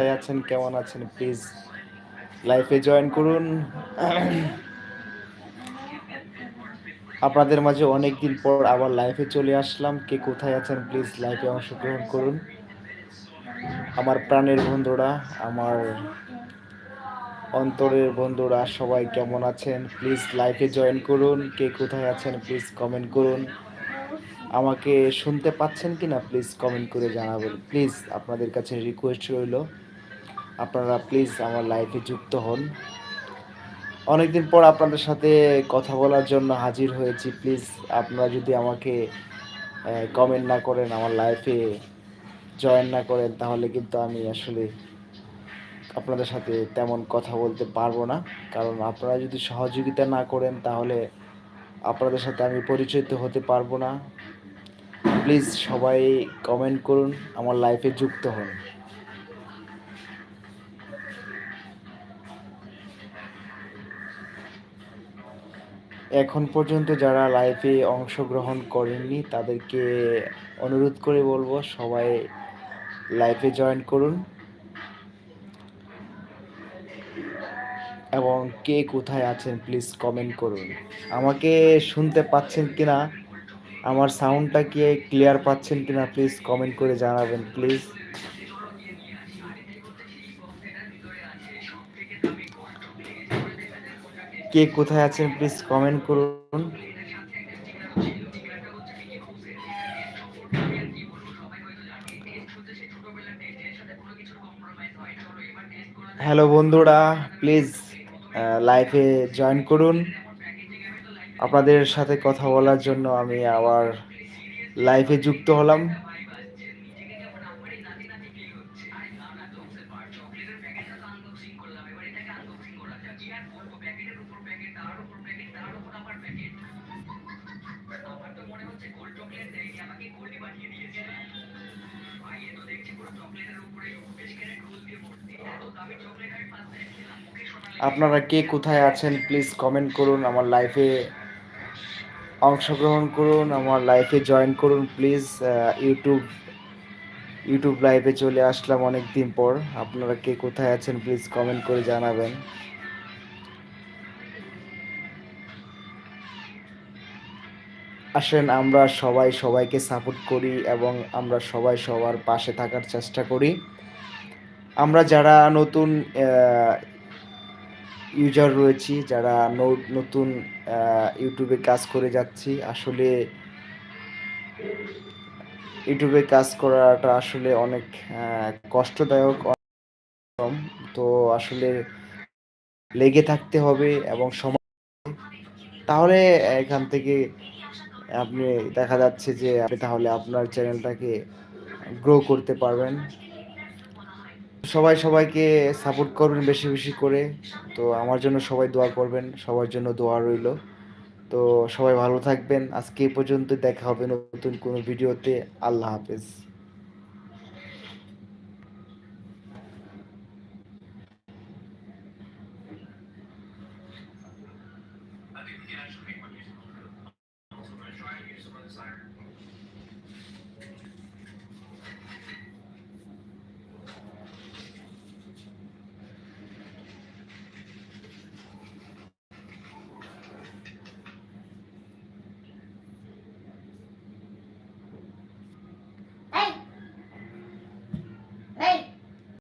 কোথায় আছেন, কেমন আছেন প্লিজ লাইফে জয়েন করুন। আপনাদের মাঝে অনেক দিন পর আবার লাইফে চলে আসলাম। কে কোথায় আছেন প্লিজ লাইফে অংশগ্রহণ করুন। আমার প্রাণের বন্ধুরা, আমার অন্তরের বন্ধুরা, সবাই কেমন আছেন? প্লিজ লাইফে জয়েন করুন। কে কোথায় আছেন প্লিজ কমেন্ট করুন। আমাকে শুনতে পাচ্ছেন কি না প্লিজ কমেন্ট করে জানাবেন। প্লিজ আপনাদের কাছে রিকোয়েস্ট রইল। আপনারা প্লিজ আমার লাইফে যুক্ত হন। অনেকদিন পর আপনাদের সাথে কথা বলার জন্য হাজির হয়েছি। প্লিজ আপনারা যদি আমাকে কমেন্ট না করেন, আমার লাইফে জয়েন না করেন, তাহলে কিন্তু আমি আসলে আপনাদের সাথে তেমন কথা বলতে পারব না। কারণ আপনারা যদি সহযোগিতা না করেন, তাহলে আপনাদের সাথে আমি পরিচিত হতে পারব না। প্লিজ সবাই কমেন্ট করুন, আমার লাইফে যুক্ত হন। এখন পর্যন্ত যারা লাইভে অংশগ্রহণ করেননি, তাদেরকে অনুরোধ করে বলব সবাই লাইভে জয়েন করুন। এবং কে কোথায় আছেন প্লিজ কমেন্ট করুন। আমাকে শুনতে পাচ্ছেন কিনা? আমার সাউন্ডটা কি ক্লিয়ার পাচ্ছেন কিনা প্লিজ কমেন্ট করে জানাবেন প্লিজ কে কোথায় আছেন প্লিজ কমেন্ট করুন। হ্যালো বন্ধুরা প্লিজ লাইভে জয়েন করুন। আপনাদের সাথে কথা বলার জন্য আমি আবার লাইভে যুক্ত হলাম। আপনারা কে কোথায় আছেন প্লিজ কমেন্ট করুন, আমার লাইফে অংশগ্রহণ করুন, আমার লাইফে জয়েন করুন প্লিজ ইউটিউব ইউটিউব লাইভে চলে আসলাম অনেক দিন পর। আপনারা কে কোথায় আছেন প্লিজ কমেন্ট করে জানাবেন। আসেন, আমরা সবাই সবাইকে সাপোর্ট করি এবং আমরা সবাই সবার পাশে থাকার চেষ্টা করি। আমরা যারা নতুন ইউজার রয়েছি, যারা নতুন ইউটিউবে কাজ করে যাচ্ছি, আসলে ইউটিউবে কাজ করাটা আসলে অনেক কষ্টদায়ক তো আসলে লেগে থাকতে হবে এবং সময় তাহলে এখান থেকে আপনি দেখা যাচ্ছে যে আপনি তাহলে আপনার চ্যানেলটাকে গ্রো করতে পারবেন। সবাই সবাইকে সাপোর্ট করবেন বেশি বেশি করে। তো আমার জন্য সবাই দোয়া করবেন, সবার জন্য দোয়া রইল। তো সবাই ভালো থাকবেন। আজকে এই পর্যন্ত দেখা হবে নতুন কোনো ভিডিওতে। আল্লাহ হাফেজ।